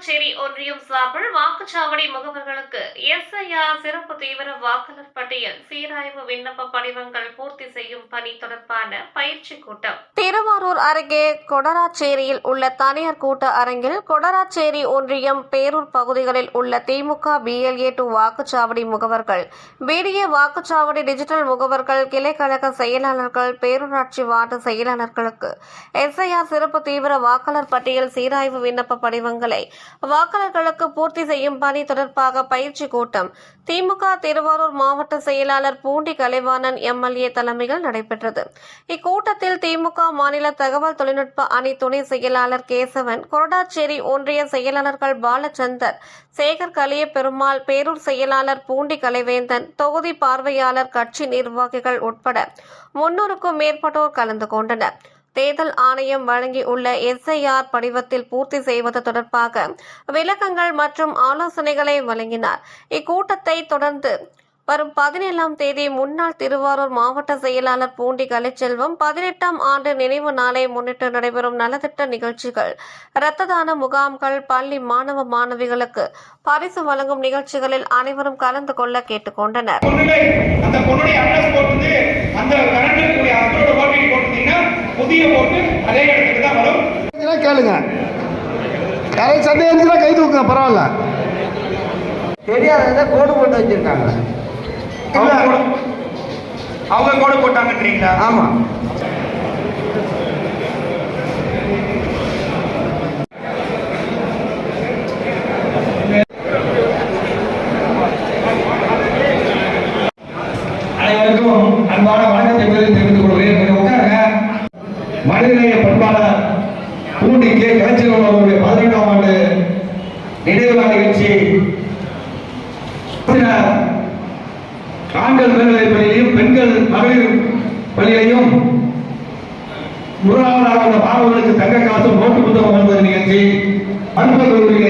கொடராச்சேரி ஒன்றியம் சார்பில் வாக்குச்சாவடி முகவர்களுக்கு எஸ்ஐஆர் சிறப்பு தீவிர வாக்காளர் பட்டியல் சீராய்வு விண்ணப்ப படிவங்கள் பூர்த்தி செய்யும் பணி தொடர்பான பயிற்சி கூட்டம். திருவாரூர் அருகே கொடராச்சேரியில் உள்ள தனியார் கூட்ட அரங்கில் கொடராச்சேரி ஒன்றியம் பேரூர் பகுதிகளில் உள்ள திமுக பிஎல்ஏ டு வாக்குச்சாவடி முகவர்கள் பிடிஏ வாக்குச்சாவடி டிஜிட்டல் முகவர்கள் கிளைக்கழக செயலாளர்கள் பேரூராட்சி வார்டு செயலாளர்களுக்கு எஸ்ஐஆர் சிறப்பு தீவிர வாக்காளர் பட்டியல் சீராய்வு விண்ணப்ப படிவங்களை வாக்காளர்களுக்கு பூர்த்தி செய்யும் பணி தொடர்பாக பயிற்சி கூட்டம். திமுக திருவாரூர் மாவட்ட செயலாளர் பூண்டி கலைவாணன் எம்எல்ஏ தலைமையில் நடைபெற்றது. இக்கூட்டத்தில் திமுக மாநில தகவல் தொழில்நுட்ப அணி துணை செயலாளர் கேசவன் கொரடாச்சேரி ஒன்றிய செயலாளர்கள் பாலச்சந்தர் சேகர் கலிய பெருமாள் பேரூர் செயலாளர் பூண்டி கலைவேந்தன் தொகுதி பார்வையாளர் கட்சி நிர்வாகிகள் உட்பட முன்னூறுக்கும் மேற்பட்டோர் கலந்து கொண்டனர். தேர்தல் ஆணையம் வழங்கியுள்ள எஸ்ஐஆர் படிவத்தில் பூர்த்தி செய்வது தொடர்பாக விளக்கங்கள் மற்றும் ஆலோசனைகளை வழங்கினார். இக்கூட்டத்தை தொடர்ந்து வரும் பதினேழாம் தேதி முன்னாள் திருவாரூர் மாவட்ட செயலாளர் பூண்டி கலைச்செல்வம் பதினெட்டாம் ஆண்டு நினைவு நாளை முன்னிட்டு நடைபெறும் நலத்திட்ட நிகழ்ச்சிகள். இரத்த தான முகாம்கள் பள்ளி மாணவ மாணவிகளுக்கு பரிசு வழங்கும் நிகழ்ச்சிகளில் அனைவரும் கலந்து கொள்ள கேட்டுக்கொண்டனர் புதிய ஓட்டு அதே இடத்துக்கு தான் வரும். இதெல்லாம் கேளுங்க. யாராவது சந்தேகம் இருந்துச்சுன்னா கை தூக்குங்க பரவாயில்ல. தெரியாததை கோடு போட்டு வச்சிருக்காங்க. அவங்க கூட- போட்டாங்கன்றீங்களா? ஆமா. அனைவருக்கும் அன்பான வணக்கத்தை தெரிவித்துக் கொள்கிறேன். மனிதநேய பண்பாளர் பூண்டி கே. கலைச்செல்வன் அவருடைய பதினெட்டாம் ஆண்டு நினைவு நாள் நிகழ்ச்சி. ஆண்கள் மேல்நிலைப் பள்ளியிலையும் பெண்கள் மகளிர் பள்ளியிலையும் முதலாவதாக உள்ள மாணவர்களுக்கு தங்க காசும் நோட்டு புத்தகம் வழங்குவது நிகழ்ச்சி. அன்பர்களுடைய